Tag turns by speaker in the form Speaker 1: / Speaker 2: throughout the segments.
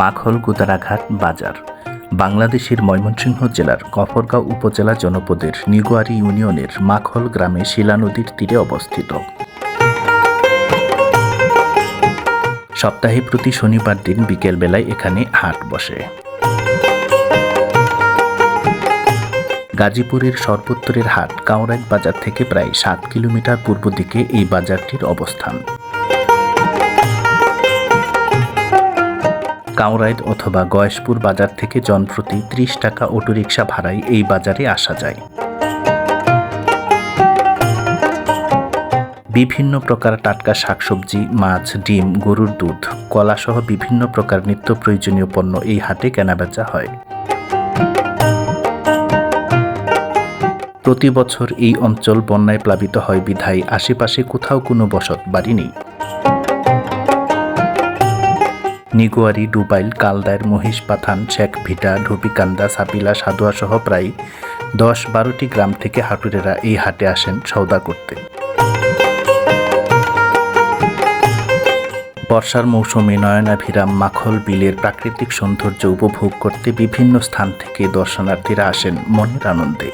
Speaker 1: মাখল গুদারাঘাট বাজার, বাংলাদেশের ময়মনসিংহ জেলার কফরগাঁও উপজেলা জনপদের নিগোয়ারি ইউনিয়নের মাখল গ্রামে শিলা নদীর তীরে অবস্থিত। সপ্তাহে প্রতি শনিবার দিন বিকেলবেলায় এখানে হাট বসে। গাজীপুরের সর্বোত্তরের হাট কাউরাইট বাজার থেকে প্রায় সাত কিলোমিটার পূর্ব দিকে এই বাজারটির অবস্থান। কাউরাইদ অথবা গয়েশপুর বাজার থেকে জনপ্রতি ত্রিশ টাকা অটোরিকশা ভাড়ায় এই বাজারে আসা যায়। বিভিন্ন প্রকার টাটকা শাকসবজি, মাছ, ডিম, গরুর দুধ, কলাসহ বিভিন্ন প্রকার নিত্য প্রয়োজনীয় পণ্য এই হাটে কেনাবেচা হয়। প্রতি বছর এই অঞ্চল বন্যায় প্লাবিত হয় বিধায় আশেপাশে কোথাও কোনো বসত বাড়ি নেই। নিগোয়ারি, ডুবাইল, কালদায়ের, মহিষ পাথান শেখ ভিটা ঢুপিকান্দা সাপিলা, সাদুয়া সহ প্রায় দশ বারোটি গ্রাম থেকে হাটুরেরা এই হাটে আসেন সওদা করতে। বর্ষার মৌসুমে নয়নাভিরাম, মাখল, বিলের প্রাকৃতিক সৌন্দর্য উপভোগ করতে বিভিন্ন স্থান থেকে দর্শনার্থীরা আসেন মনের আনন্দে।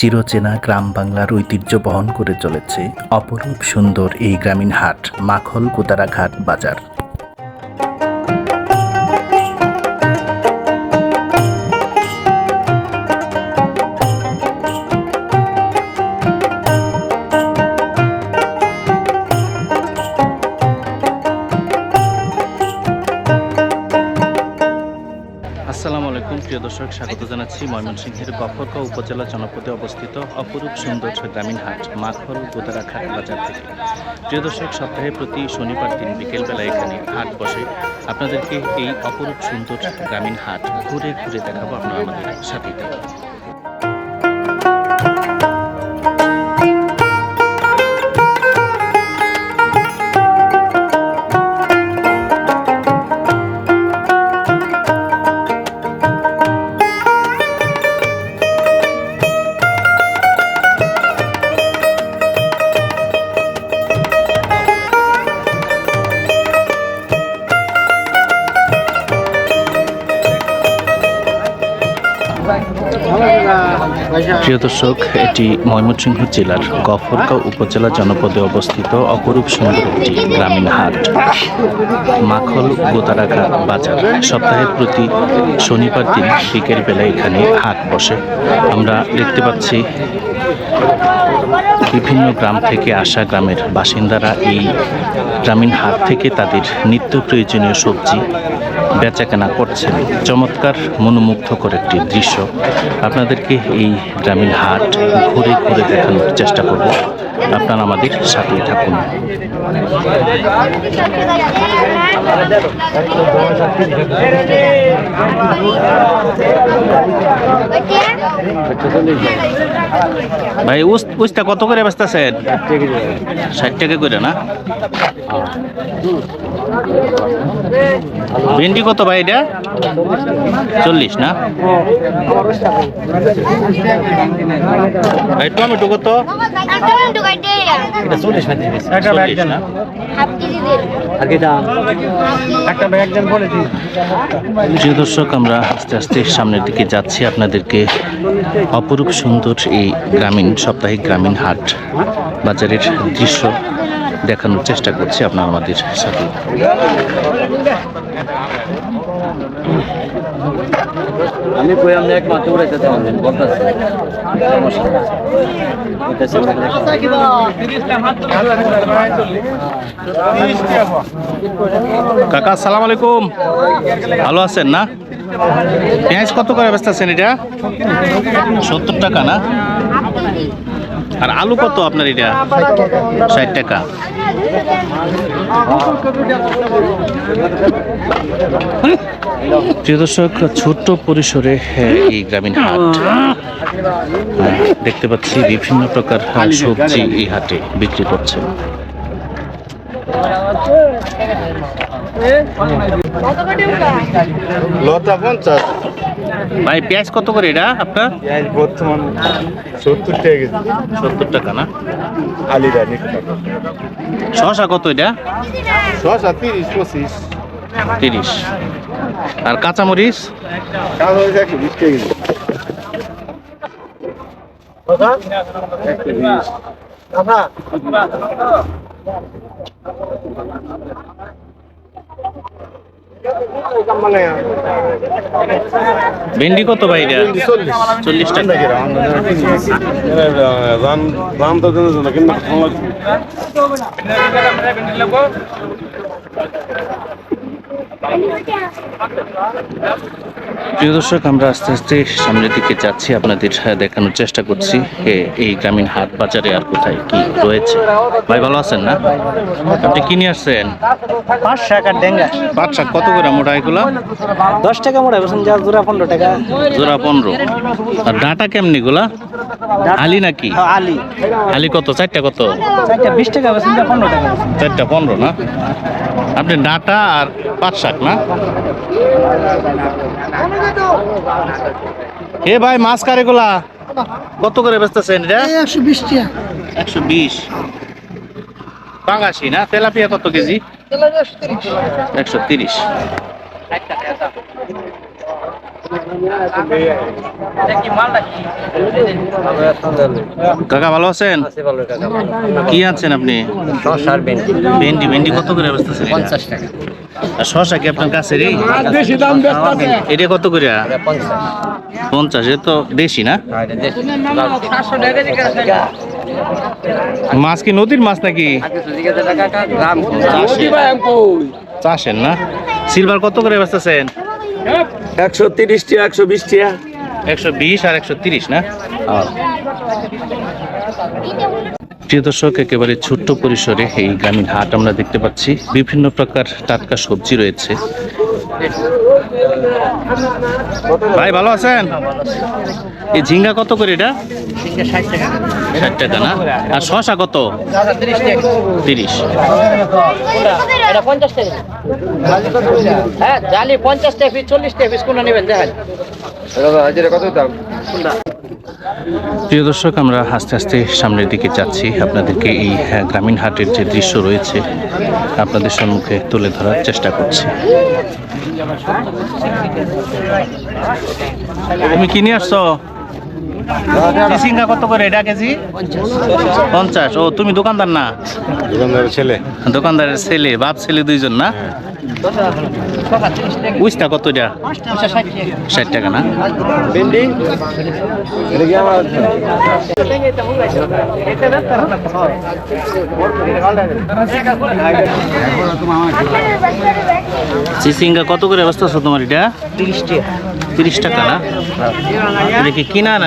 Speaker 1: চিরচেনা গ্রাম বাংলার ঐতিহ্য বহন করে চলেছে অপরূপ সুন্দর এই গ্রামীণ হাট, মাখল গোদারাঘাট বাজার। আসসালামু আলাইকুম, প্রিয় দর্শক জানাচ্ছি, ময়মনসিংহের গফরগাঁও উপজেলা জনপদে অবস্থিত অপরূপ সুন্দর গ্রামীণ হাট, মাখল গোদারাঘাট বাজার থেকে। প্রিয় দর্শক, সপ্তাহে প্রতি শনিবার দিন বিকেলবেলা এখানে হাট বসে। আপনাদেরকে এই অপরূপ সুন্দর গ্রামীণ হাট ঘুরে ঘুরে দেখাবো আপনারা আমাদের সাথে প্রিয় দর্শক, এটি ময়মনসিংহ জেলার গফরগাঁও উপজেলা জনপদে অবস্থিত অপরূপ সুন্দর একটি গ্রামীণ হাট। মাখল গোতারাঘাট বাজার। সপ্তাহের প্রতি শনিবার দিন বিকেল বেলায় এখানে হাট বসে। আমরা দেখতে পাচ্ছি বিভিন্ন গ্রাম থেকে আসা গ্রামের বাসিন্দারা এই গ্রামীণ হাট থেকে তাদের নিত্য প্রয়োজনীয় সবজি বেচাকেনা করছেন। চমৎকার, মনোমুগ্ধকর একটি দৃশ্য। আপনাদেরকে এই গ্রামীণ হাট ঘুরে ঘুরে দেখানোর চেষ্টা করব। আপনারা আমাদের সাথেই থাকুন। ভাই উস- উস্তা কত করে বেচতেছেন? ষাট টাকা করে না? ভেন্ডি কত ভাই এটা? চল্লিশ না? ভাই, টমেটো কত?
Speaker 2: চল্লিশ দেন।
Speaker 3: একটা
Speaker 1: প্রিয় দর্শক আমরা আস্তে আস্তে সামনের দিকে যাচ্ছি। আপনাদেরকে অপরূপ সুন্দর এই গ্রামীণ সাপ্তাহিক গ্রামীণ হাট বাজারের দৃশ্য দেখানোর চেষ্টা করছি আপনারা আমাদের সাথে।
Speaker 3: আমি কই, আমি এক মাত্র উড়াইতে পারবেন বলতেছি
Speaker 1: কাকা আসসালামু আলাইকুম। ভালো আছেন না? পেঁয়াজ কত করে বেচতেছেন এটা? সত্তর টাকা না? আর আলু কত আপনার এটা? ষাট টাকা। প্রিয় দর্শক, ছোট্ট পরিসরে এই গ্রামীণ হাট দেখতে পাচ্ছি বিভিন্ন প্রকার সবজি এই হাটে বিক্রি করছে
Speaker 4: লতা পঞ্চাশ।
Speaker 1: ভাই পেঁয়াজ কত করে এটা আপনার?
Speaker 2: পেঁয়াজ বর্তমান সত্তর টাকা কেজি।
Speaker 1: সত্তর টাকা না?
Speaker 2: আলিদা নিতে
Speaker 1: শশা কত এটা?
Speaker 2: শশা তিরিশ পঁচিশ।
Speaker 1: তিরিশ। আর কাঁচামরিচ?
Speaker 2: হয়েছে একশো বিশ টাকা কেজি একশো বিশ।
Speaker 1: ভেন্ডি কত ভাই এটা? চল্লিশ। টাকা।
Speaker 2: রাম তো জানো না কিন্তু
Speaker 1: প্রিয় দর্শক আমরা আস্তে আস্তে সামনের দিকে যাচ্ছি। আপনাদের দেখানোর চেষ্টা করছি এই গ্রামীণ হাট বাজারে আর কোথায় কি রয়েছে। ভাই ভালো আছেন না? আপনি কি নিয়ে আসছেন?
Speaker 4: পাঁচ ডেঙ্গা।
Speaker 1: শাক কত করে মোটা এগুলো?
Speaker 4: দশ টাকা মোটা বেসন যা জোড়া পনেরো টাকা।
Speaker 1: জোড়া পনেরো। আর ডাটা কেমনি গুলা আলি নাকি?
Speaker 4: হ্যাঁ, আলি।
Speaker 1: আলি কত? চারটা কত?
Speaker 4: চারটা বিশ টাকা বেসন যা পনেরো টাকা।
Speaker 1: চারটা পনেরো না? আপনি ডাটা আর পাট শাক না? এ ভাই মাছ কারেগুলা কত করে বেচতেছেন এটা?
Speaker 4: একশো বিশ টাকা
Speaker 1: একশো বিশ। পাঙ্গাসি না? তেলাপিয়া কত কেজি? একশো তিরিশ। কাকা ভালো আছেন? কি আছেন আপনি?
Speaker 3: ভেন্ডি।
Speaker 1: ভেন্ডি ভেন্ডি কত করে বেচতেছেন
Speaker 3: পঞ্চাশ টাকা।
Speaker 1: আর শশা কি আপনার কাছে রে এটা কত করে?
Speaker 3: পঞ্চাশ।
Speaker 1: এ তো দেশি। না মাছ কি নদীর মাছ নাকি? চাষের। না? সিলভার কত করে বেচতেছেন?
Speaker 3: একশো তিরিশ টাকা একশো বিশ টাকা
Speaker 1: একশো বিশ আর একশো তিরিশ না? প্রিয় দর্শক একেবারে ছোট্ট পরিসরে এই গ্রামীণ হাট আমরা দেখতে পাচ্ছি। বিভিন্ন প্রকার টাটকা সবজি রয়েছে। ভাই ভালো আছেন? এই ঝিঙ্গা কত করে এটা? ষাট টাকা না? আর শশা কত? তিরিশ।
Speaker 5: এটা টাকা। হ্যাঁ জালি পঞ্চাশ টাকা চল্লিশ টাকা কোনটা নেবেন দেখেন।
Speaker 3: কত দাম?
Speaker 1: প্রিয় দর্শক আমরা আস্তে আস্তে সামনের দিকে যাচ্ছি। আপনাদেরকে এই হ্যাঁ, গ্রামীণ হাটের যে দৃশ্য রয়েছে আপনাদের সম্মুখে তুলে ধরার চেষ্টা করছি। তুমি কিনে আসছো? চিচিঙ্গা কত করে? এটা কেজি? পঞ্চাশ। ও তুমি দোকানদার না?
Speaker 2: দোকানদারের ছেলে।
Speaker 1: দোকানদারের ছেলে বাপ ছেলে দুইজন না? উইসটা কত এটা? ষাট টাকা না? চিচিঙ্গা কত করে ব্যস্ত তোমার এটা? তিরিশ টাকা। তিরিশ টাকা না? এটা কি কিনা না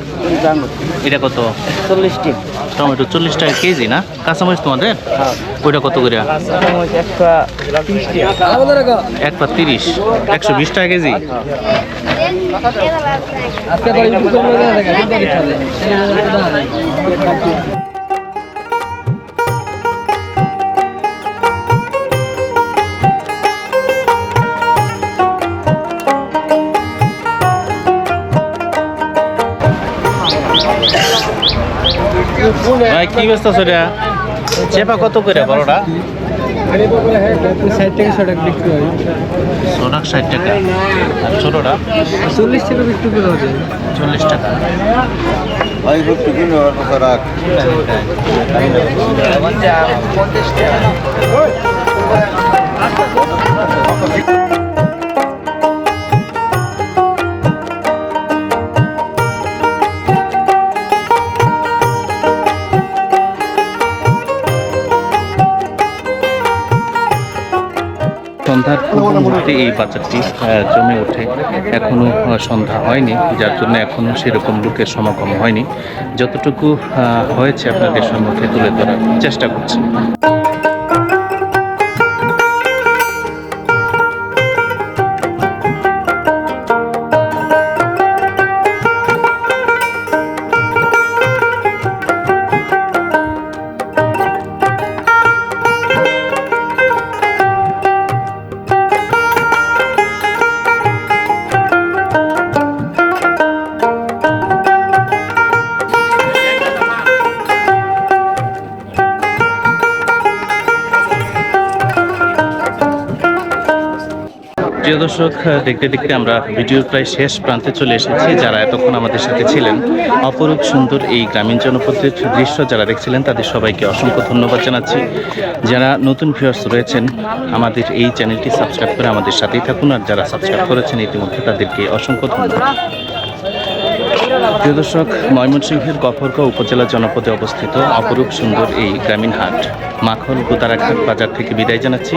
Speaker 1: এটা কত?
Speaker 4: চল্লিশ টাকা
Speaker 1: টমেটো চল্লিশ টাকা কেজি না? কাঁচামরিচ তোমাদের? ওইটা কত করে? একশো তিরিশ একশো বিশ টাকা কেজি? ভাই কি ব্যস্ত এটা চেপা কত করে বড়টা?
Speaker 4: ষাট টাকা ষাট টাকা বিক্রি হয়।
Speaker 1: সোনা ষাট টাকা। আর ছোটটা?
Speaker 4: চল্লিশ টাকা বিক্রি করে হবে
Speaker 1: চল্লিশ টাকা।
Speaker 2: একটু
Speaker 1: মুহূর্তে এই বাজারটি জমে ওঠে। এখনও সন্ধ্যা হয়নি, যার জন্য এখনও সেরকম লোকের সমাগম হয়নি। যতটুকু হয়েছে আপনাদের সম্মুখে তুলে ধরার চেষ্টা করছি। দর্শক দেখতে দেখতে আমরা ভিডিওর প্রায় শেষ প্রান্তে চলে এসেছি, যারা এতক্ষণ আমাদের সাথে ছিলেন। অপরূপ সুন্দর এই গ্রামীণ জনপদের দৃশ্য যারা দেখছিলেন, তাদের সবাইকে অসংখ্য ধন্যবাদ জানাচ্ছি। যারা নতুন ভিউয়ার্স রয়েছেন, আমাদের এই চ্যানেলটি সাবস্ক্রাইব করে আমাদের সাথেই থাকুন, আর যারা সাবস্ক্রাইব করেছেন, ইতিমধ্যে তাদেরকে অসংখ্য ধন্যবাদ। প্রিয় দর্শক, ময়মনসিংহের গফরগাঁও উপজেলা জনপদে অবস্থিত অপরূপ সুন্দর এই গ্রামীণ হাট। মাখন গোদারাঘাট বাজার থেকে বিদায় জানাচ্ছি।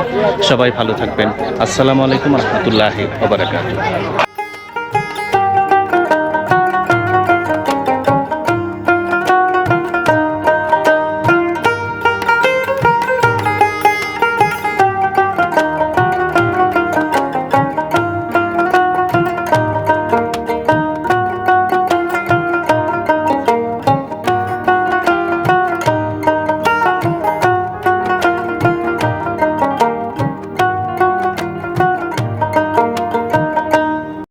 Speaker 1: সবাই ভালো থাকবেন। আসসালামু আলাইকুম রহমতুল্লাহ ওবরাকাত